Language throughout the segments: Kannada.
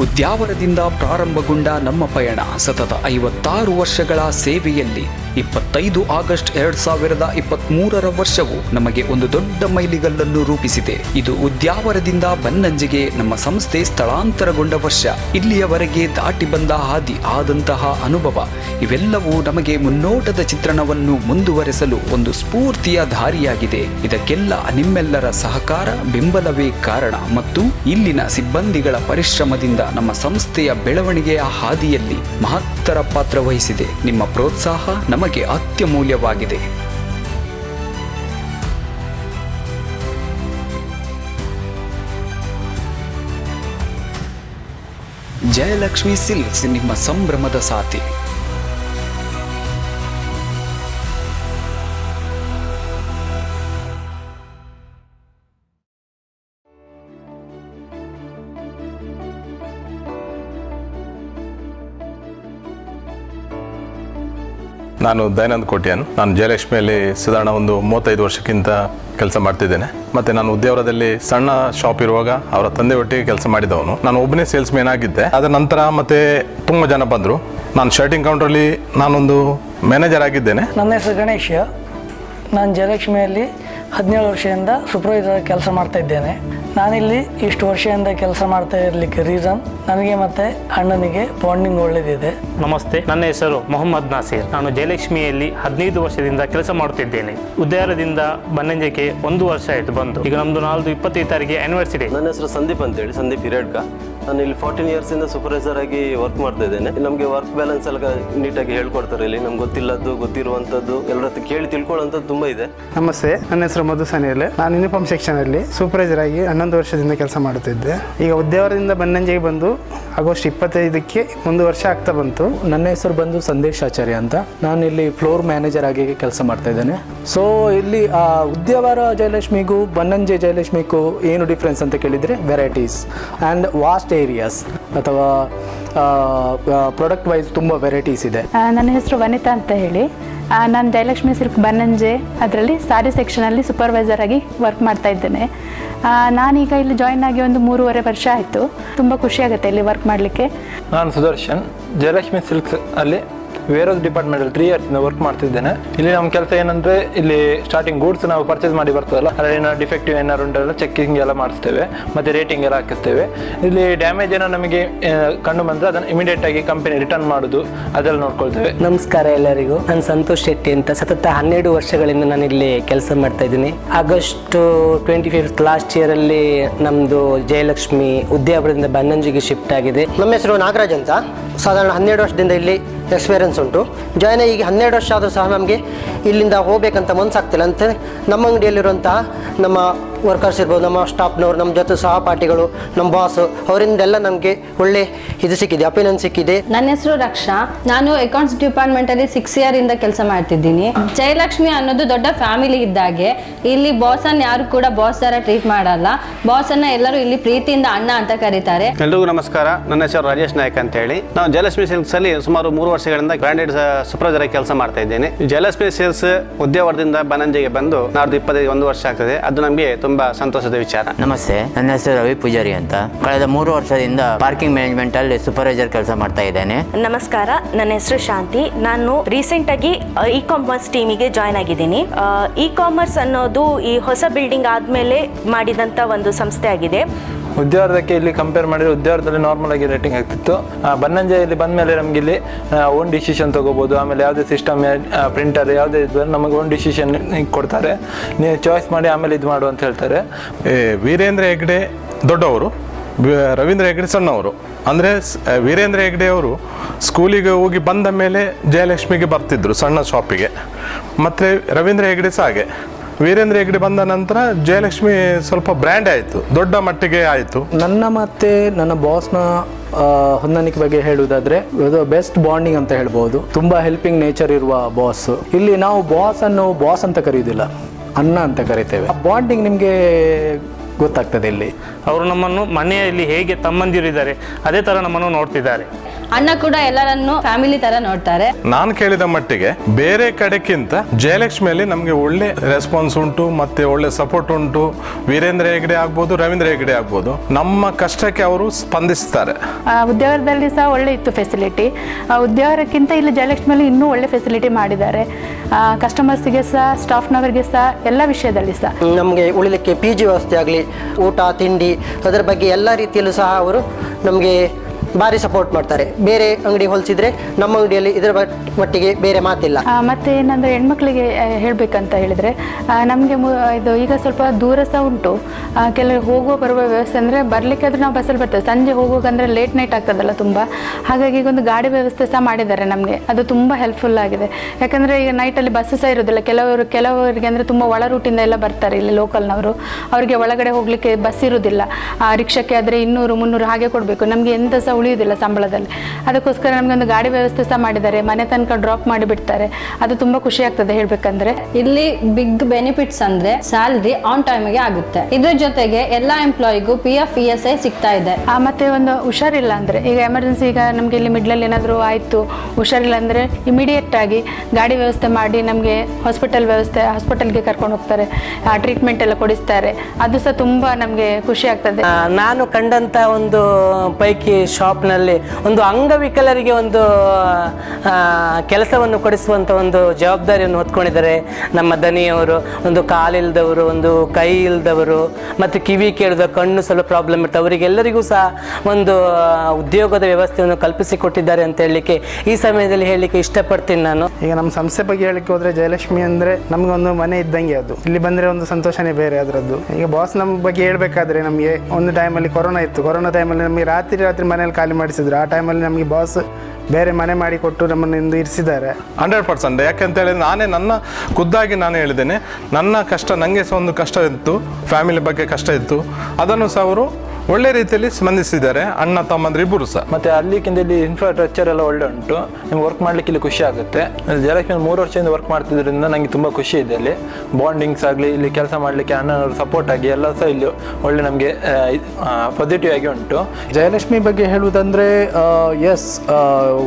ಉದ್ಯಾವರದಿಂದ ಪ್ರಾರಂಭಗೊಂಡ ನಮ್ಮ ಪಯಣ ಸತತ ಐವತ್ತಾರು ವರ್ಷಗಳ ಸೇವೆಯಲ್ಲಿ ಇಪ್ಪತ್ತೈದು ಆಗಸ್ಟ್ ಎರಡ್ ಸಾವಿರದ ಇಪ್ಪತ್ಮೂರರ ವರ್ಷವು ನಮಗೆ ಒಂದು ದೊಡ್ಡ ಮೈಲಿಗಲ್ಲನ್ನು ರೂಪಿಸಿದೆ. ಇದು ಉದ್ಯಾವರದಿಂದ ಬನ್ನಂಜಿಗೆ ನಮ್ಮ ಸಂಸ್ಥೆ ಸ್ಥಳಾಂತರಗೊಂಡ ವರ್ಷ. ಇಲ್ಲಿಯವರೆಗೆ ದಾಟಿ ಬಂದ ಹಾದಿ ಆದಂತಹ ಅನುಭವ. ಇವೆಲ್ಲವೂ ನಮಗೆ ಮುನ್ನೋಟದ ಚಿತ್ರಣವನ್ನು ಮುಂದುವರೆಸಲು ಒಂದು ಸ್ಫೂರ್ತಿಯ ದಾರಿಯಾಗಿದೆ. ಇದಕ್ಕೆಲ್ಲ ನಿಮ್ಮೆಲ್ಲರ ಸಹಕಾರ, ಬೆಂಬಲವೇ ಕಾರಣ. ಮತ್ತು ಇಲ್ಲಿನ ಸಿಬ್ಬಂದಿಗಳ ಪರಿಶ್ರಮದಿಂದ ನಮ್ಮ ಸಂಸ್ಥೆಯ ಬೆಳವಣಿಗೆಯ ಹಾದಿಯಲ್ಲಿ ಮಹತ್ತರ ಪಾತ್ರ ವಹಿಸಿದೆ. ನಿಮ್ಮ ಪ್ರೋತ್ಸಾಹ ನಮಗೆ ಅತ್ಯಮೂಲ್ಯವಾಗಿದೆ. ಜಯಲಕ್ಷ್ಮಿ ಸಿಲ್ಕ್ಸ್ ನಿಮ್ಮ ಸಂಭ್ರಮದ ಸಾಥಿ. ನಾನು ದಯಾನಂದ್ ಕೋಟ್ಯಾನ್. ನಾನು ಜಯಲಕ್ಷ್ಮಿಯಲ್ಲಿ ಸಾಧಾರಣ ಒಂದು ಮೂವತ್ತೈದು ವರ್ಷಕ್ಕಿಂತ ಕೆಲಸ ಮಾಡ್ತಿದ್ದೇನೆ. ಮತ್ತೆ ನಾನು ಉದ್ಯಾವರದಲ್ಲಿ ಸಣ್ಣ ಶಾಪ್ ಇರುವಾಗ ಅವರ ತಂದೆ ಒಟ್ಟಿಗೆ ಕೆಲಸ ಮಾಡಿದವನು. ನಾನು ಒಬ್ಬನೇ ಸೇಲ್ಸ್ ಮ್ಯಾನ್ ಆಗಿದ್ದೆ. ಅದರ ನಂತರ ಮತ್ತೆ ತುಂಬ ಜನ ಬಂದರು. ನಾನು ಶರ್ಟಿಂಗ್ ಕೌಂಟ್ರಲ್ಲಿ ನಾನೊಂದು ಮ್ಯಾನೇಜರ್ ಆಗಿದ್ದೇನೆ. ನನ್ನ ಹೆಸರು ಗಣೇಶ್. ನಾನು ಜಯಲಕ್ಷ್ಮಿಯಲ್ಲಿ ಹದಿನೇಳು ವರ್ಷದಿಂದ ಸೂಪರ್ವೈಸರ್ ಕೆಲಸ ಮಾಡ್ತಾ ಇದ್ದೇನೆ. ನಾನಿಲ್ಲಿ ಇಷ್ಟು ವರ್ಷದಿಂದ ಕೆಲಸ ಮಾಡ್ತಾ ಇರಲಿಕ್ಕೆ ರೀಸನ್ ನನಗೆ ಮತ್ತೆ ಅಣ್ಣನಿಗೆ ಬಾಂಡಿಂಗ್ ಒಳ್ಳೆದಿದೆ. ನಮಸ್ತೆ ನನ್ನ ಹೆಸರು ಮೊಹಮ್ಮದ್ ನಾಸೀರ್. ನಾನು ಜಯಲಕ್ಷ್ಮಿಯಲ್ಲಿ ಹದಿನೈದು ವರ್ಷದಿಂದ ಕೆಲಸ ಮಾಡುತ್ತಿದ್ದೇನೆ. ಉದಯಾರದಿಂದ ಬನ್ನಂಜಕ್ಕೆ ಒಂದು ವರ್ಷ ಆಯಿತು ಬಂದು. ಈಗ ನಮ್ದು ನಾಲ್ದು ಇಪ್ಪತ್ತೈದು ತಾರೀಕಿಗೆ ಆನಿವರ್ಸರಿ ನನ್ನ ಹೆಸರು ಸಂದೀಪ್ ಅಂತೇಳಿ ಸಂದೀಪ್ ಹಿರೇಡ್ಕ. ನಾನು ಇಲ್ಲಿ ಫಾರ್ಟೀನ್ ಇಯರ್ಸ್ ಇಂದ ಸೂಪರ್ವೈಸರ್ ಆಗಿ ವರ್ಕ್ ಮಾಡ್ತಾ ಇದ್ದೇನೆ. ನಮಗೆ ವರ್ಕ್ ಬ್ಯಾಲೆನ್ಸ್ ಎಲ್ಲ ನೀಟಾಗಿ ಹೇಳ್ಕೊಡ್ತಾರೆ ಇಲ್ಲಿ. ನಮ್ಗೆ ಗೊತ್ತಿಲ್ಲದ್ದು ಗೊತ್ತಿರುವಂಥದ್ದು ಎಲ್ಲರ ಹತ್ರ ಕೇಳಿ ತಿಳ್ಕೊಳ್ಳೋಂಥದ್ದು ತುಂಬ ಇದೆ. ನಮಸ್ತೆ ನನ್ನ ಹೆಸರು ಮಧು ಸನಿಯಲ್ ನಾನು ಯೂನಿಫಾರ್ಮ್ ಸೆಕ್ಷನಲ್ಲಿ ಸೂಪರ್ವೈಸರ್ ಆಗಿ ಹನ್ನೊಂದು ವರ್ಷದಿಂದ ಕೆಲಸ ಮಾಡುತ್ತಿದ್ದೆ ಈಗ ಉದ್ಯಾವರದಿಂದ ಬನ್ನಂಜೆಗೆ ಬಂದು ಆಗಸ್ಟ್ ಇಪ್ಪತ್ತೈದಕ್ಕೆ ಒಂದು ವರ್ಷ ಆಗ್ತಾ ಬಂತು. ನನ್ನ ಹೆಸರು ಬಂದು ಸಂದೇಶ್ ಆಚಾರ್ಯ ಅಂತ. ನಾನು ಇಲ್ಲಿ ಫ್ಲೋರ್ ಮ್ಯಾನೇಜರ್ ಆಗಿ ಕೆಲಸ ಮಾಡ್ತಾ ಇದ್ದೇನೆ. ಸೊ ಇಲ್ಲಿ ಆ, ಉದ್ಯಾವರ ಜಯಲಕ್ಷ್ಮಿಗೂ ಬನ್ನಂಜೆ ಜಯಲಕ್ಷ್ಮಿಗೂ ಏನು ಡಿಫ್ರೆನ್ಸ್ ಅಂತ ಕೇಳಿದರೆ ವೆರೈಟೀಸ್ ಆ್ಯಂಡ್ ವಾಸ್ಟ್ ಏರಿಯಾಸ್ ಅಥವಾ ಪ್ರಾಡಕ್ಟ್ ವೈಸ್ ತುಂಬ ವೆರೈಟೀಸ್ ಇದೆ. ನನ್ನ ಹೆಸರು ವನಿತಾ ಅಂತ ಹೇಳಿ. ನಾನು ಜಯಲಕ್ಷ್ಮಿ ಸಿಲ್ಕ್ ಬನ್ನಂಜೆ ಅದರಲ್ಲಿ ಸಾರಿ ಸೆಕ್ಷನಲ್ಲಿ ಸೂಪರ್ವೈಸರ್ ಆಗಿ ವರ್ಕ್ ಮಾಡ್ತಾ ಇದ್ದೇನೆ. ನಾನೀಗ ಇಲ್ಲಿ ಜಾಯಿನ್ ಆಗಿ ಒಂದು ಮೂರುವರೆ ವರ್ಷ ಆಯಿತು. ತುಂಬ ಖುಷಿಯಾಗುತ್ತೆ ಇಲ್ಲಿ ವರ್ಕ್ ಮಾಡಲಿಕ್ಕೆ. ನಾನು ಸುದರ್ಶನ್ ಜಯಲಕ್ಷ್ಮಿ ಸಿಲ್ಕ್ಸ್ ಅಲ್ಲಿ ವೇರೋಸ್ ಡಿಪಾರ್ಟ್ಮೆಂಟ್ ಅಲ್ಲಿ ತ್ರೀ ಇಯರ್ಸ್ ವರ್ಕ್ ಮಾಡ್ತಿದ್ದೇನೆ. ಇಲ್ಲಿ ನಮ್ಮ ಕೆಲಸ ಏನಂದ್ರೆ ಇಲ್ಲಿ ಸ್ಟಾರ್ಟಿಂಗ್ ಗೂಡ್ಸ್ ನಾವು ಪರ್ಚೇಸ್ ಮಾಡಿ ಬರ್ತದಲ್ಲ ಅದರಲ್ಲಿ ಏನಾದ್ರು ಡಿಫೆಕ್ಟಿವ್ ಏನಾದ್ರು ಉಂಟಲ್ಲ ಚೆಕ್ಕಿಂಗ್ ಎಲ್ಲ ಮಾಡಿಸ್ತೇವೆ ಮತ್ತೆ ರೇಟಿಂಗ್ ಎಲ್ಲ ಹಾಕಿಸ್ತೇವೆ. ಇಲ್ಲಿ ಡ್ಯಾಮೇಜ್ ಏನೋ ನಮಗೆ ಕಂಡು ಬಂದ್ರೆ ಅದನ್ನು ಇಮಿಡಿಯೇಟ್ ಆಗಿ ಕಂಪನಿ ರಿಟರ್ನ್ ಮಾಡೋದು ಅದೆಲ್ಲ ನೋಡ್ಕೊಳ್ತೇವೆ. ನಮಸ್ಕಾರ ಎಲ್ಲರಿಗೂ. ನಾನು ಸಂತೋಷ್ ಶೆಟ್ಟಿ ಅಂತ. ಸತತ ಹನ್ನೆರಡು ವರ್ಷಗಳಿಂದ ನಾನು ಇಲ್ಲಿ ಕೆಲಸ ಮಾಡ್ತಾ ಇದ್ದೀನಿ. ಆಗಸ್ಟ್ ಟ್ವೆಂಟಿ ಫಿಫ್ತ್ ಲಾಸ್ಟ್ ಅಲ್ಲಿ ನಮ್ಮದು ಜಯಲಕ್ಷ್ಮಿ ಉದ್ಯಾಪುರದಿಂದ ಬನ್ನಂಜಿಗೆ ಶಿಫ್ಟ್ ಆಗಿದೆ. ನಮ್ಮ ಹೆಸರು ನಾಗರಾಜ್ ಅಂತ. ಸಾಧಾರಣ ಹನ್ನೆರಡು ವರ್ಷದಿಂದ ಇಲ್ಲಿ ಎಕ್ಸ್ಪೀರಿಯನ್ಸ್ ಉಂಟು. ಜಾಯ್ನ್ ಈಗ ಹನ್ನೆರಡು ವರ್ಷ ಆದರೂ ಸಹ ನಮಗೆ ಇಲ್ಲಿಂದ ಹೋಗ್ಬೇಕಂತ ಮನಸ್ಸಾಗ್ತಿಲ್ಲ ಅಂತ ನಮ್ಮ ಅಂಗಡಿಯಲ್ಲಿರುವಂತಹ ನಮ್ಮ ವರ್ಕರ್ಸ್ ಇರ್ಬೋದು ನಮ್ಮ ಸ್ಟಾಫ್ನವರು ನಮ್ಮ ಜೊತೆ ಸಹಪಾಠಿಗಳು ನಮ್ಮ ಬಾಸ್ ಅವರಿಂದೆಲ್ಲ ನಮಗೆ ಒಳ್ಳೆ ಇದು ಸಿಕ್ಕಿದೆ ಅಪಿನಿಯನ್ ಸಿಕ್ಕಿದೆ. ನನ್ನ ಹೆಸರು ರಕ್ಷಾ. ನಾನು ಅಕೌಂಟ್ಸ್ ಡಿಪಾರ್ಟ್ಮೆಂಟ್ ಅಲ್ಲಿ ಸಿಕ್ಸ್ ಇಯರ್ ಇಂದ ಕೆಲಸ ಮಾಡ್ತಿದ್ದೀನಿ. ಜಯಲಕ್ಷ್ಮಿ ಅನ್ನೋದು ದೊಡ್ಡ ಫ್ಯಾಮಿಲಿ ಇದ್ದಾಗೆ ಇಲ್ಲಿ ಬಾಸ್ ಅನ್ನ ಯಾರು ಕೂಡ ಬಾಸ್ ತರ ಟ್ರೀಟ್ ಮಾಡಲ್ಲ. ಬಾಸ್ ಅನ್ನ ಎಲ್ಲರೂ ಇಲ್ಲಿ ಪ್ರೀತಿಯಿಂದ ಅಣ್ಣ ಅಂತ ಕರೀತಾರೆ. ಎಲ್ರಿಗೂ ನಮಸ್ಕಾರ. ನನ್ನ ಹೆಸರು ರಾಜೇಶ್ ನಾಯಕ್ ಅಂತ ಹೇಳಿ. ನಾವು ಜಯಲಕ್ಷ್ಮಿ ಸಿಲ್ಕ್ಸ್ ಅಲ್ಲಿ ಸುಮಾರು ಮೂರು ವರ್ಷಗಳಿಂದ ಬ್ರಾಂಡೆಡ್ ಸೂಪರ್ವೈಸರ್ ಆಗಿ ಕೆಲಸ ಮಾಡ್ತಾ ಇದ್ದೇನೆ. ಜಯಲಕ್ಷ್ಮಿ ಸಿಲ್ಕ್ಸ್ ಉದ್ಯೋಗದಿಂದ ಬನಂಜೆಗೆ ಬಂದು ನಾಡ್ದು ಇಪ್ಪತ್ತೈದು ಒಂದು ವರ್ಷ ಆಗ್ತದೆ. ಅದು ನಮಗೆ ತುಂಬಾ ಸಂತೋಷದ ವಿಚಾರ. ನಮಸ್ತೆ ನನ್ನ ಹೆಸರು ರವಿ ಪೂಜಾರಿ ಅಂತ. ಕಳೆದ ಮೂರು ವರ್ಷದಿಂದ ಪಾರ್ಕಿಂಗ್ ಮ್ಯಾನೇಜ್ಮೆಂಟ್ ಅಲ್ಲಿ ಸೂಪರ್ವೈಸರ್ ಕೆಲಸ ಮಾಡ್ತಾ ಇದ್ದೇನೆ. ನಮಸ್ಕಾರ ನನ್ನ ಹೆಸರು ಶಾಂತಿ. ನಾನು ರೀಸೆಂಟ್ ಆಗಿ ಇ ಕಾಮರ್ಸ್ ಟೀಮಿಗೆ ಜಾಯ್ನ್ ಆಗಿದ್ದೀನಿ. ಇ ಕಾಮರ್ಸ್ ಅನ್ನೋದು ಈ ಹೊಸ ಬಿಲ್ಡಿಂಗ್ ಆದ್ಮೇಲೆ ಮಾಡಿದಂತ ಒಂದು ಸಂಸ್ಥೆ ಆಗಿದೆ. ಉದ್ಯಾವರದಕ್ಕೆ ಇಲ್ಲಿ ಕಂಪೇರ್ ಮಾಡಿದ್ರೆ ಉದ್ಯಾವರದಲ್ಲಿ ನಾರ್ಮಲ್ ಆಗಿ ರೇಟಿಂಗ್ ಆಗ್ತಿತ್ತು. ಆ, ಬಂದ ಮೇಲೆ ನಮ್ಗೆ ಇಲ್ಲಿ ಓನ್ ಡಿಸಿಷನ್ ತಗೋಬಹುದು ಆಮೇಲೆ ಯಾವುದೇ ಸಿಸ್ಟಮ್ ಪ್ರಿಂಟರ್ ಯಾವುದೇ ಇದ್ದರೆ ನಮಗೆ ಓನ್ ಡಿಸಿಷನ್ ಕೊಡ್ತಾರೆ. ನೀವು ಚಾಯ್ಸ್ ಮಾಡಿ ಆಮೇಲೆ ಇದು ಮಾಡು ಅಂತ ಹೇಳ್ತಾರೆ. ವೀರೇಂದ್ರ ಹೆಗ್ಡೆ ದೊಡ್ಡವರು ರವೀಂದ್ರ ಹೆಗ್ಡೆ ಸಣ್ಣವರು. ಅಂದರೆ ವೀರೇಂದ್ರ ಹೆಗ್ಡೆ ಅವರು ಸ್ಕೂಲಿಗೆ ಹೋಗಿ ಬಂದ ಮೇಲೆ ಜಯಲಕ್ಷ್ಮಿಗೆ ಬರ್ತಿದ್ರು ಸಣ್ಣ ಶಾಪಿಗೆ ಮತ್ತು ರವೀಂದ್ರ ಹೆಗ್ಡೆ ಸಹ ಹಾಗೆ ವೀರೇಂದ್ರ ಹೆಗ್ಡೆ ಬಂದ ನಂತರ ಜಯಲಕ್ಷ್ಮಿ ಸ್ವಲ್ಪ ಬ್ರ್ಯಾಂಡ್ ಆಯಿತು ದೊಡ್ಡ ಮಟ್ಟಿಗೆ ಆಯಿತು. ನನ್ನ ಮತ್ತೆ ನನ್ನ ಬಾಸ್ನ ಹೊಂದಾಣಿಕೆ ಬಗ್ಗೆ ಹೇಳುವುದಾದ್ರೆ ಬೆಸ್ಟ್ ಬಾಂಡಿಂಗ್ ಅಂತ ಹೇಳ್ಬೋದು. ತುಂಬಾ ಹೆಲ್ಪಿಂಗ್ ನೇಚರ್ ಇರುವ ಬಾಸ್ ಇಲ್ಲಿ ನಾವು ಬಾಸ್ ಅನ್ನು ಬಾಸ್ ಅಂತ ಕರೆಯುವುದಿಲ್ಲ ಅಣ್ಣ ಅಂತ ಕರಿತೇವೆ. ಬಾಂಡಿಂಗ್ ನಿಮಗೆ ಗೊತ್ತಾಗ್ತದೆ ಇಲ್ಲಿ. ಅವರು ನಮ್ಮನ್ನು ಮನೆಯಲ್ಲಿ ಹೇಗೆ ತಮ್ಮಂದಿರಿದ್ದಾರೆ ಅದೇ ಥರ ನಮ್ಮನ್ನು ನೋಡ್ತಿದ್ದಾರೆ. ಅಣ್ಣ ಕೂಡ ಎಲ್ಲರನ್ನು ಫ್ಯಾಮಿಲಿ ತರ ನೋಡ್ತಾರೆ. ನಾನು ಕೇಳಿದ ಮಟ್ಟಿಗೆ ಬೇರೆ ಕಡೆಕ್ಕಿಂತ ಜಯಲಕ್ಷ್ಮಿಯಲ್ಲಿ ನಮಗೆ ಒಳ್ಳೆ ರೆಸ್ಪಾನ್ಸ್ ಉಂಟು ಮತ್ತೆ ಒಳ್ಳೆ ಸಪೋರ್ಟ್ ಉಂಟು. ವೀರೇಂದ್ರ ಹೆಗ್ಡೆ ಆಗ್ಬೋದು ರವೀಂದ್ರ ಹೆಗ್ಡೆ ಆಗ್ಬೋದು. ನಮ್ಮ ಕಷ್ಟಕ್ಕೆ ಅವರು ಸ್ಪಂದಿಸ್ತಾರೆ. ಉದ್ಯೋಗದಲ್ಲಿ ಉದ್ಯಾವರದಲ್ಲಿ ಸಹ ಒಳ್ಳೆ ಇತ್ತು ಫೆಸಿಲಿಟಿ ಉದ್ಯೋಗಕ್ಕಿಂತ ಇಲ್ಲಿ ಜಯಲಕ್ಷ್ಮಿಯಲ್ಲಿ ಇನ್ನೂ ಒಳ್ಳೆ ಫೆಸಿಲಿಟಿ ಮಾಡಿದ್ದಾರೆ. ಕಸ್ಟಮರ್ಸಿಗೆ ಸಹ ಸ್ಟಾಫ್ನವರಿಗೆ ಸಹ ಎಲ್ಲ ವಿಷಯದಲ್ಲಿ ಸಹ. ನಮಗೆ ಉಳಿಲಿಕ್ಕೆ ಪಿ ಜಿ ವ್ಯವಸ್ಥೆ ಆಗಲಿ ಊಟ ತಿಂಡಿ ಅದರ ಬಗ್ಗೆ ಎಲ್ಲ ರೀತಿಯಲ್ಲೂ ಸಹ ಅವರು ನಮಗೆ ಭಾರಿ ಸಪೋರ್ಟ್ ಮಾಡ್ತಾರೆ. ಬೇರೆ ಅಂಗಡಿ ಹೋಲಿಸಿದ್ರೆ ನಮ್ಮ ಅಂಗಡಿಯಲ್ಲಿ ಇದರ ಮಟ್ಟಿಗೆ ಬೇರೆ ಮಾತಿಲ್ಲ. ಮತ್ತೆ ಏನಂದ್ರೆ ಹೆಣ್ಮಕ್ಳಿಗೆ ಹೇಳ್ಬೇಕಂತ ಹೇಳಿದ್ರೆ ನಮಗೆ ಇದು ಈಗ ಸ್ವಲ್ಪ ದೂರ ಸಹ ಉಂಟು ಕೆಲವರು ಹೋಗುವ, ಬರುವ ವ್ಯವಸ್ಥೆ ಅಂದರೆ ಬರಲಿಕ್ಕೆ ಆದ್ರೆ ನಾವು ಬಸ್ಸಲ್ಲಿ ಬರ್ತೇವೆ. ಸಂಜೆ ಹೋಗುವಾಗ ಅಂದರೆ ಲೇಟ್ ನೈಟ್ ಆಗ್ತದಲ್ಲ ತುಂಬ. ಹಾಗಾಗಿ ಈಗ ಒಂದು ಗಾಡಿ ವ್ಯವಸ್ಥೆ ಸಹ ಮಾಡಿದ್ದಾರೆ ನಮಗೆ. ಅದು ತುಂಬ ಹೆಲ್ಪ್ಫುಲ್ ಆಗಿದೆ. ಯಾಕಂದರೆ ಈಗ ನೈಟಲ್ಲಿ ಬಸ್ ಸಹ ಇರೋದಿಲ್ಲ ಕೆಲವರು, ಕೆಲವರಿಗೆ ಅಂದರೆ ತುಂಬ ಒಳ ರೂಟಿಂದ ಎಲ್ಲ ಬರ್ತಾರೆ ಇಲ್ಲಿ ಲೋಕಲ್ನವರು ಅವರಿಗೆ ಒಳಗಡೆ ಹೋಗಲಿಕ್ಕೆ ಬಸ್ ಇರೋದಿಲ್ಲ ರಿಕ್ಷಕ್ಕೆ ಆದರೆ ಇನ್ನೂರು, ಮುನ್ನೂರು ಹಾಗೆ ಕೊಡಬೇಕು. ನಮಗೆ ಎಂತ ಸಹ ಉಳಿಯುವುದಿಲ್ಲ ಸಂಬಳದಲ್ಲಿ. ಅದಕ್ಕೋಸ್ಕರ ನಮಗೆ ಒಂದು ಗಾಡಿ ವ್ಯವಸ್ಥೆ ಸಹ ಮಾಡಿದ್ದಾರೆ. ಮನೆ ತನಕ ಡ್ರಾಪ್ ಮಾಡಿ ಬಿಡ್ತಾರೆ ಅದು ತುಂಬ ಖುಷಿ ಆಗ್ತದೆ ಹೇಳ್ಬೇಕಂದ್ರೆ. ಇಲ್ಲಿ ಬಿಗ್ ಬೆನಿಫಿಟ್ಸ್ ಅಂದ್ರೆ ಸ್ಯಾಲ್ರಿ ಆನ್ ಟೈಮ್ಗೆ ಆಗುತ್ತೆ. ಇದ್ರ ಜೊತೆಗೆ ಎಲ್ಲಾ ಎಂಪ್ಲಾಯಿಗೂ P F E S I ಸಿಗ್ತಾ ಇದೆ. ಆ, ಮತ್ತೆ ಒಂದು ಹುಷಾರಿಲ್ಲ ಅಂದ್ರೆ ಈಗ ಎಮರ್ಜೆನ್ಸಿ ಈಗ ನಮಗೆ ಇಲ್ಲಿ ಮಿಡ್ಲಲ್ಲಿ ಏನಾದರೂ ಆಯಿತು ಹುಷಾರಿಲ್ಲ ಅಂದ್ರೆ ಇಮಿಡಿಯೇಟ್ ಆಗಿ ಗಾಡಿ ವ್ಯವಸ್ಥೆ ಮಾಡಿ ನಮಗೆ ಹಾಸ್ಪಿಟಲ್ ವ್ಯವಸ್ಥೆ ಹಾಸ್ಪಿಟಲ್ಗೆ ಕರ್ಕೊಂಡು ಹೋಗ್ತಾರೆ. ಟ್ರೀಟ್ಮೆಂಟ್ ಎಲ್ಲ ಕೊಡಿಸ್ತಾರೆ. ಅದು ಸಹ ತುಂಬ ನಮಗೆ ಖುಷಿ ಆಗ್ತದೆ. ನಾನು ಕಂಡಂತ ಒಂದು ಪೈಕಿ ಶಾಪ್ನಲ್ಲಿ ಒಂದು ಅಂಗವಿಕಲರಿಗೆ ಒಂದು ಕೆಲಸವನ್ನು ಕೊಡಿಸುವಂಥ ಒಂದು ಜವಾಬ್ದಾರಿಯನ್ನು ಹೊತ್ಕೊಂಡಿದ್ದಾರೆ. ನಮ್ಮ ದನಿಯವರು, ಒಂದು ಕಾಲಿಲ್ದವರು, ಒಂದು ಕೈ ಇಲ್ದವರು, ಮತ್ತು ಕಿವಿ ಕೇಳಿದ ಕಣ್ಣು ಸ್ವಲ್ಪ ಪ್ರಾಬ್ಲಮ್ ಇರ್ತವೆ ಅವರಿಗೆಲ್ಲರಿಗೂ ಸಹ ಒಂದು ಉದ್ಯೋಗದ ವ್ಯವಸ್ಥೆಯನ್ನು ಕಲ್ಪಿಸಿಕೊಟ್ಟಿದ್ದಾರೆ ಅಂತ ಹೇಳಲಿಕ್ಕೆ ಈ ಸಮಯದಲ್ಲಿ ಹೇಳಲಿಕ್ಕೆ ಇಷ್ಟಪಡ್ತೀನಿ ನಾನು. ಈಗ ನಮ್ಮ ಸಂಸ್ಥೆ ಬಗ್ಗೆ ಹೇಳಕ್ಕೆ ಹೋದರೆ ಜಯಲಕ್ಷ್ಮಿ ಅಂದರೆ ನಮಗೊಂದು ಮನೆ ಇದ್ದಂಗೆ ಅದು. ಇಲ್ಲಿ ಬಂದರೆ ಒಂದು ಸಂತೋಷನೇ ಬೇರೆ ಅದರದ್ದು ಈಗ ಬಾಸ್ ನಮ್ಮ ಬಗ್ಗೆ ಹೇಳಬೇಕಾದ್ರೆ ನಮಗೆ ಒಂದು ಟೈಮಲ್ಲಿ ಕೊರೋನಾ ಇತ್ತು. ಕೊರೋನಾ ಟೈಮಲ್ಲಿ ನಮಗೆ ರಾತ್ರಿ ರಾತ್ರಿ ಮನೇಲಿ ಖಾಲಿ ಮಾಡಿಸಿದ್ರು. ಆ ಟೈಮಲ್ಲಿ ನಮಗೆ ಬಾಸ್ ಬೇರೆ ಮನೆ ಮಾಡಿ ಕೊಟ್ಟು ನಮ್ಮನ್ನು ಇರಿಸಿದ್ದಾರೆ. ಹಂಡ್ರೆಡ್ ಪರ್ಸೆಂಟ್ ಯಾಕೆಂತ ಹೇಳಿದ್ರೆ ನಾನೇ ನನ್ನ ಖುದ್ದಾಗಿ ನಾನು ಹೇಳಿದ್ದೇನೆ. ನನ್ನ ಕಷ್ಟ ನನಗೆ ಸಹ ಒಂದು ಕಷ್ಟ ಇತ್ತು. ಫ್ಯಾಮಿಲಿ ಬಗ್ಗೆ ಕಷ್ಟ ಇತ್ತು. ಅದನ್ನು ಸಹ ಅವರು ಒಳ್ಳೆ ರೀತಿಯಲ್ಲಿ ಸ್ಪಂದಿಸಿದ್ದಾರೆ ಅಣ್ಣ ತಮ್ಮಂದ್ರೆ ಇಬ್ಬರು ಸಹ. ಮತ್ತೆ ಅಲ್ಲಿಕ್ಕಿಂತ ಇಲ್ಲಿ ಇನ್ಫ್ರಾಸ್ಟ್ರಕ್ಚರ್ ಎಲ್ಲ ಒಳ್ಳೆ ಉಂಟು. ನಿಮ್ಗೆ ವರ್ಕ್ ಮಾಡ್ಲಿಕ್ಕೆ ಇಲ್ಲಿ ಖುಷಿ ಆಗುತ್ತೆ. ಜಯಲಕ್ಷ್ಮಿ ಮೂರು ವರ್ಷದಿಂದ ವರ್ಕ್ ಮಾಡ್ತಿದ್ರಿಂದ ನನಗೆ ತುಂಬ ಖುಷಿ ಇದೆ ಅಲ್ಲಿ. ಬಾಂಡಿಂಗ್ಸ್ ಆಗಲಿ ಇಲ್ಲಿ ಕೆಲಸ ಮಾಡಲಿಕ್ಕೆ ಅಣ್ಣನವರು ಸಪೋರ್ಟ್ ಆಗಿ ಎಲ್ಲ ಸಹ ಇಲ್ಲಿ ಒಳ್ಳೆ ನಮಗೆ ಪಾಸಿಟಿವ್ ಆಗಿ ಉಂಟು. ಜಯಲಕ್ಷ್ಮಿ ಬಗ್ಗೆ ಹೇಳುವುದಂದ್ರೆ as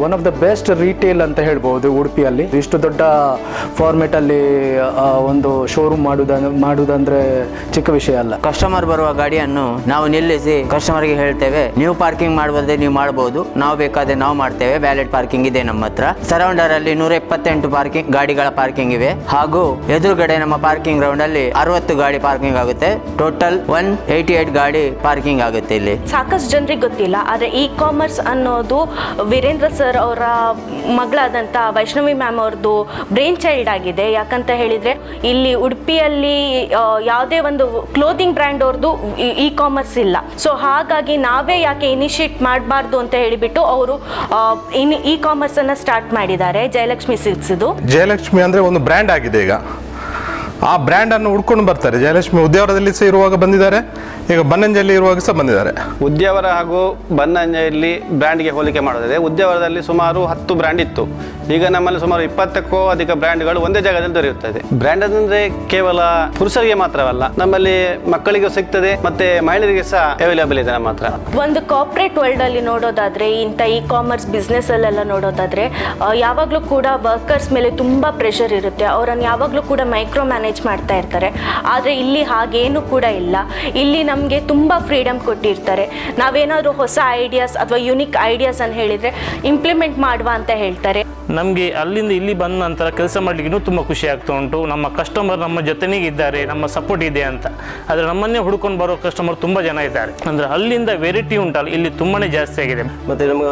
one of the best retail ಅಂತ ಹೇಳ್ಬೋದು ಉಡುಪಿಯಲ್ಲಿ. ಇಷ್ಟು ದೊಡ್ಡ ಫಾರ್ಮೆಟಲ್ಲಿ ಒಂದು ಶೋರೂಮ್ ಮಾಡುವುದ ಮಾಡುವುದಂದ್ರೆ ಚಿಕ್ಕ ವಿಷಯ ಅಲ್ಲ. ಕಸ್ಟಮರ್ ಬರುವ ಗಾಡಿಯನ್ನು ನಾವು ನಿಲ್ಲಿಸಿ ಕಸ್ಟಮರ್ಗೆ ಹೇಳ್ತೇವೆ, ನೀವು ಪಾರ್ಕಿಂಗ್ ಮಾಡಬಹುದೇ ನೀವು ಮಾಡಬಹುದು ನಾವು ಬೇಕಾದ್ರೆ ನಾವು ಮಾಡ್ತೇವೆ ವ್ಯಾಲೆಟ್ ಪಾರ್ಕಿಂಗ್ ಇದೆ ನಮ್ಮ ಹತ್ರ. ಸರೌಂಡರ್ ಅಲ್ಲಿ ನೂರ ಇಪ್ಪತ್ತೆಂಟು ಪಾರ್ಕಿಂಗ್ ಗಾಡಿಗಳ ಪಾರ್ಕಿಂಗ್ ಇವೆ. ಹಾಗೂ ಎದುರುಗಡೆ ನಮ್ಮ ಪಾರ್ಕಿಂಗ್ ಗ್ರೌಂಡ್ ಅಲ್ಲಿ ಅರವತ್ತು ಗಾಡಿ ಪಾರ್ಕಿಂಗ್ ಆಗುತ್ತೆ. ಟೋಟಲ್ ಒನ್ ಏಯ್ಟಿ ಏಟ್ ಗಾಡಿ ಪಾರ್ಕಿಂಗ್ ಆಗುತ್ತೆ ಇಲ್ಲಿ. ಸಾಕಷ್ಟು ಜನರಿಗೆ ಗೊತ್ತಿಲ್ಲ, ಆದರೆ ಇ ಕಾಮರ್ಸ್ ಅನ್ನೋದು ವೀರೇಂದ್ರ ಸರ್ ಅವರ ಮಗಳಾದಂಥ ವೈಷ್ಣವಿ ಮ್ಯಾಮ್ ಅವ್ರದ್ದು ಬ್ರೈನ್ ಚೈಲ್ಡ್ ಆಗಿದೆ. ಯಾಕಂತ ಹೇಳಿದರೆ, ಇಲ್ಲಿ ಉಡುಪಿಯಲ್ಲಿ ಯಾವುದೇ ಒಂದು ಕ್ಲೋತಿಂಗ್ ಬ್ರ್ಯಾಂಡ್ ಅವ್ರದ್ದು ಇ ಕಾಮರ್ಸ್ ಇಲ್ಲ. ಸೊ ಹಾಗಾಗಿ ನಾವೇ ಯಾಕೆ ಇನಿಷಿಯೇಟ್ ಮಾಡಬಾರ್ದು ಅಂತ ಹೇಳಿಬಿಟ್ಟು ಅವರು ಇ ಇ ಅನ್ನ ಸ್ಟಾರ್ಟ್ ಮಾಡಿದ್ದಾರೆ. ಜಯಲಕ್ಷ್ಮಿ ಸಿಲ್ಕ್ಸ್ದು ಜಯಲಕ್ಷ್ಮಿ ಅಂದ್ರೆ ಒಂದು ಬ್ರ್ಯಾಂಡ್ ಆಗಿದೆ ಈಗ. ಆ ಬ್ರ್ಯಾಂಡ್ ಅನ್ನು ಹುಡ್ಕೊಂಡು ಬರ್ತಾರೆ. ಜಯಲಕ್ಷ್ಮಿ ಉದ್ಯಾವರದಲ್ಲಿ ಸೇರುವಾಗ ಬಂದಿದ್ದಾರೆ. ಈಗ ಬನ್ನಂಜಲ್ಲಿ ಇರುವಾಗ ಸಹ ಬಂದಿದ್ದಾರೆ. ಉದ್ಯಾವರ ಹಾಗೂ ಬನ್ನಂಜೆಯಲ್ಲಿ ಬ್ರ್ಯಾಂಡ್ಗೆ ಹೋಲಿಕೆ ಮಾಡೋದಿದೆ ಉದ್ಯಾವರದಲ್ಲಿ ಸುಮಾರು ಹತ್ತು ಬ್ರ್ಯಾಂಡ್ ಇತ್ತು. ಈಗ ನಮ್ಮಲ್ಲಿ ಸುಮಾರು ಇಪ್ಪತ್ತಕ್ಕೂ ಅಧಿಕ ಬ್ರ್ಯಾಂಡ್ಗಳು ಒಂದೇ ಜಾಗದಲ್ಲಿ ದೊರೆಯುತ್ತದೆ. ಬ್ರ್ಯಾಂಡ್ ಅಂದ್ರೆ ಕೇವಲ ಪುರುಷರಿಗೆ ಮಾತ್ರವಲ್ಲ ನಮ್ಮಲ್ಲಿ ಮಕ್ಕಳಿಗೂ ಸಿಗ್ತದೆ ಮತ್ತೆ ಮಹಿಳೆಯರಿಗೆ ಸಹ ಅವೈಲೇಬಲ್ ಇದೆ ನಮ್ಮ ಹತ್ರ. ಒಂದು ಕಾರ್ಪೊರೇಟ್ ವರ್ಲ್ಡ್ ಅಲ್ಲಿ ನೋಡೋದಾದ್ರೆ ಇಂಥ ಇ ಕಾಮರ್ಸ್ ಬಿಸ್ನೆಸ್ ಅಲ್ಲೆಲ್ಲ ನೋಡೋದಾದ್ರೆ ಯಾವಾಗ್ಲೂ ಕೂಡ ವರ್ಕರ್ಸ್ ಮೇಲೆ ತುಂಬಾ ಪ್ರೆಷರ್ ಇರುತ್ತೆ. ಅವರನ್ನು ಯಾವಾಗಲೂ ಕೂಡ ಮೈಕ್ರೋ ಮ್ಯಾನೇಜ್ ಮಾಡ್ತಾ ಇರ್ತಾರೆ. ಆದರೆ ಇಲ್ಲಿ ಹಾಗೇನು ಕೂಡ ಇಲ್ಲ. ಇಲ್ಲಿ ನಮಗೆ ತುಂಬ ಫ್ರೀಡಮ್ ಕೊಟ್ಟಿರ್ತಾರೆ. ನಾವೇನಾದರೂ ಹೊಸ ಐಡಿಯಾಸ್ ಅಥವಾ ಯುನಿಕ್ ಐಡಿಯಾಸ್ ಅನ್ನು ಹೇಳಿದರೆ ಇಂಪ್ಲಿಮೆಂಟ್ ಮಾಡುವ ಅಂತ ಹೇಳ್ತಾರೆ. ನಮಗೆ ಅಲ್ಲಿಂದ ಇಲ್ಲಿ ಬಂದ ನಂತರ ಕೆಲಸ ಮಾಡಲಿಕ್ಕೆ ಇನ್ನೂ ತುಂಬ ಖುಷಿ ಆಗ್ತಾ ಉಂಟು. ನಮ್ಮ ಕಸ್ಟಮರ್ ನಮ್ಮ ಜೊತೆನೇ ಇದ್ದಾರೆ ನಮ್ಮ ಸಪೋರ್ಟ್ ಇದೆ ಅಂತ. ಆದರೆ ನಮ್ಮನ್ನೇ ಹುಡ್ಕೊಂಡು ಬರೋ ಕಸ್ಟಮರ್ ತುಂಬ ಜನ ಇದ್ದಾರೆ. ಅಂದರೆ ಅಲ್ಲಿಂದ ವೆರೈಟಿ ಉಂಟಲ್ಲ ಇಲ್ಲಿ ತುಂಬಾ ಜಾಸ್ತಿ ಆಗಿದೆ. ಮತ್ತು ನಮ್ಮ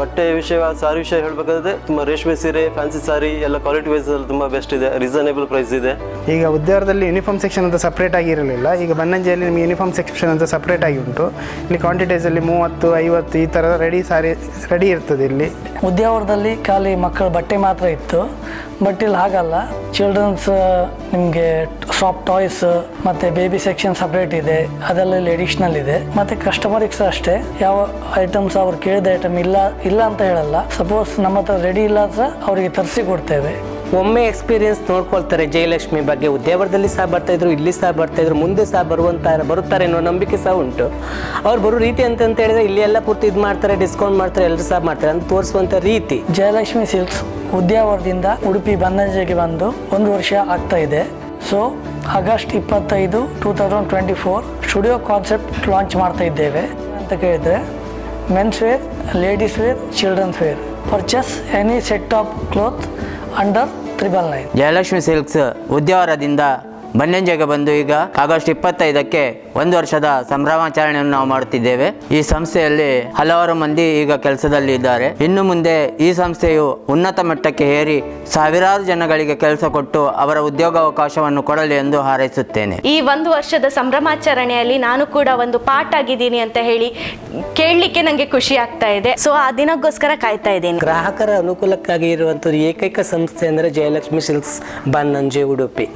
ಬಟ್ಟೆ ವಿಷಯ ಸಾರಿ ವಿಷಯ ಹೇಳಬೇಕಾದ್ರೆ ತುಂಬ ರೇಷ್ಮೆ ಸೀರೆ ಫ್ಯಾನ್ಸಿ ಸಾರಿ ಎಲ್ಲ ಕ್ವಾಲಿಟಿ ವೈಸ್ ಅಲ್ಲಿ ತುಂಬ ಬೆಸ್ಟ್ ಇದೆ ರೀಸನೇಬಲ್ ಪ್ರೈಸ್ ಇದೆ. ಈಗ ಉದ್ಯಾವರದಲ್ಲಿ ಯೂನಿಫಾರ್ಮ್ ಸೆಕ್ಷನ್ ಅಂತ ಸಪ್ರೇಟ್ ಆಗಿ ಇರಲಿಲ್ಲ. ಈಗ ಬನ್ನಂಜೆಯಲ್ಲಿ ನಿಮಗೆ ಯೂನಿಫಾರ್ಮ್ ಸೆಕ್ಷನ್ ಅಂತ ಸಪ್ರೇಟ್ ಆಗಿ ಉಂಟು. ಇಲ್ಲಿ ಕ್ವಾಂಟಿಟೀಸಲ್ಲಿ ಮೂವತ್ತು ಐವತ್ತು ಈ ಥರ ರೆಡಿ ಸಾರಿ ರೆಡಿ ಇರ್ತದೆ ಇಲ್ಲಿ. ಉದ್ಯಾವರದಲ್ಲಿ ಖಾಲಿ ಮಕ್ಕಳ ಬಟ್ಟೆ ಮಾತ್ರ ಇತ್ತು. ಬಟ್ ಇಲ್ಲಿ ಹಾಗಲ್ಲ. ಚಿಲ್ಡ್ರನ್ಸ್ ನಿಮಗೆ ಸಾಫ್ಟ್ ಟಾಯ್ಸ್ ಮತ್ತು ಬೇಬಿ ಸೆಕ್ಷನ್ ಸಪ್ರೇಟ್ ಇದೆ. ಅದೆಲ್ಲ ಇಲ್ಲಿ ಎಡಿಷ್ನಲ್ ಇದೆ. ಮತ್ತು ಕಸ್ಟಮರಿಗೆ ಸಹ ಅಷ್ಟೇ. ಯಾವ ಐಟಮ್ಸ್ ಅವ್ರು ಕೇಳಿದ ಐಟಮ್ ಇಲ್ಲ ಇಲ್ಲ ಅಂತ ಹೇಳಲ್ಲ. ಸಪೋಸ್ ನಮ್ಮ ಹತ್ರ ರೆಡಿ ಇಲ್ಲ ಸಹ ಅವರಿಗೆ ತರಿಸಿ ಕೊಡ್ತೇವೆ. ಒಮ್ಮೆ ಎಕ್ಸ್ಪೀರಿಯನ್ಸ್ ನೋಡ್ಕೊಳ್ತಾರೆ ಜಯಲಕ್ಷ್ಮಿ ಬಗ್ಗೆ. ಉದ್ಯಾವರದಲ್ಲಿ ಸಹ ಬರ್ತಾ ಇದ್ರು, ಇಲ್ಲಿ ಸಹ ಬರ್ತಾ ಇದ್ರು, ಮುಂದೆ ಸಹ ಬರುವಂತ, ಬರುತ್ತಾರೆ ಅನ್ನೋ ನಂಬಿಕೆ ಸಹ ಉಂಟು. ಅವ್ರು ಬರೋ ರೀತಿ ಅಂತ ಅಂತ ಹೇಳಿದ್ರೆ ಇಲ್ಲಿ ಎಲ್ಲ ಪೂರ್ತಿ ಇದು ಮಾಡ್ತಾರೆ ಡಿಸ್ಕೌಂಟ್ ಮಾಡ್ತಾರೆ ಎಲ್ಲರೂ ಸಹ ಮಾಡ್ತಾರೆ. ಅಂತ ತೋರಿಸುವಂತ ರೀತಿ. ಜಯಲಕ್ಷ್ಮಿ ಸಿಲ್ಕ್ಸ್ ಉದ್ಯಾವರದಿಂದ ಉಡುಪಿ ಬನ್ನಂಜೆಗೆ ಬಂದು ಒಂದು ವರ್ಷ ಆಗ್ತಾ ಇದೆ. ಸೊ ಆಗಸ್ಟ್ ಇಪ್ಪತ್ತೈದು two thousand twenty four studio concept launch ಮಾಡ್ತಾ ಇದ್ದೇವೆ. ಅಂತ ಕೇಳಿದರೆ men's wear ladies wear children's wear purchase any set of cloth under triple nine Jayalakshmi silks ಉದ್ಯಾವರದಿಂದ ಬನ್ನಂಜೆಗೆ ಬಂದು ಈಗ ಆಗಸ್ಟ್ ಇಪ್ಪತ್ತೈದಕ್ಕೆ ಒಂದು ವರ್ಷದ ಸಂಭ್ರಮಾಚರಣೆಯನ್ನು ನಾವು ಮಾಡುತ್ತಿದ್ದೇವೆ. ಈ ಸಂಸ್ಥೆಯಲ್ಲಿ ಹಲವಾರು ಮಂದಿ ಈಗ ಕೆಲಸದಲ್ಲಿ ಇದ್ದಾರೆ. ಇನ್ನು ಮುಂದೆ ಈ ಸಂಸ್ಥೆಯು ಉನ್ನತ ಮಟ್ಟಕ್ಕೆ ಏರಿ ಸಾವಿರಾರು ಜನಗಳಿಗೆ ಕೆಲಸ ಕೊಟ್ಟು ಅವರ ಉದ್ಯೋಗಾವಕಾಶವನ್ನು ಕೊಡಲಿ ಎಂದು ಹಾರೈಸುತ್ತೇನೆ. ಈ ಒಂದು ವರ್ಷದ ಸಂಭ್ರಮಾಚರಣೆಯಲ್ಲಿ ನಾನು ಕೂಡ ಒಂದು ಪಾಠ ಆಗಿದ್ದೀನಿ ಅಂತ ಹೇಳಿ ಕೇಳಲಿಕ್ಕೆ ನನಗೆ ಖುಷಿ ಆಗ್ತಾ ಇದೆ. ಸೊ ಆ ದಿನಕ್ಕೋಸ್ಕರ ಕಾಯ್ತಾ ಇದ್ದೀನಿ. ಗ್ರಾಹಕರ ಅನುಕೂಲಕ್ಕಾಗಿ ಇರುವಂಥದ್ದು ಏಕೈಕ ಸಂಸ್ಥೆ ಅಂದ್ರೆ ಜಯಲಕ್ಷ್ಮಿ ಸಿಲ್ಕ್ಸ್ ಬನ್ನಂಜೆ ಉಡುಪಿ.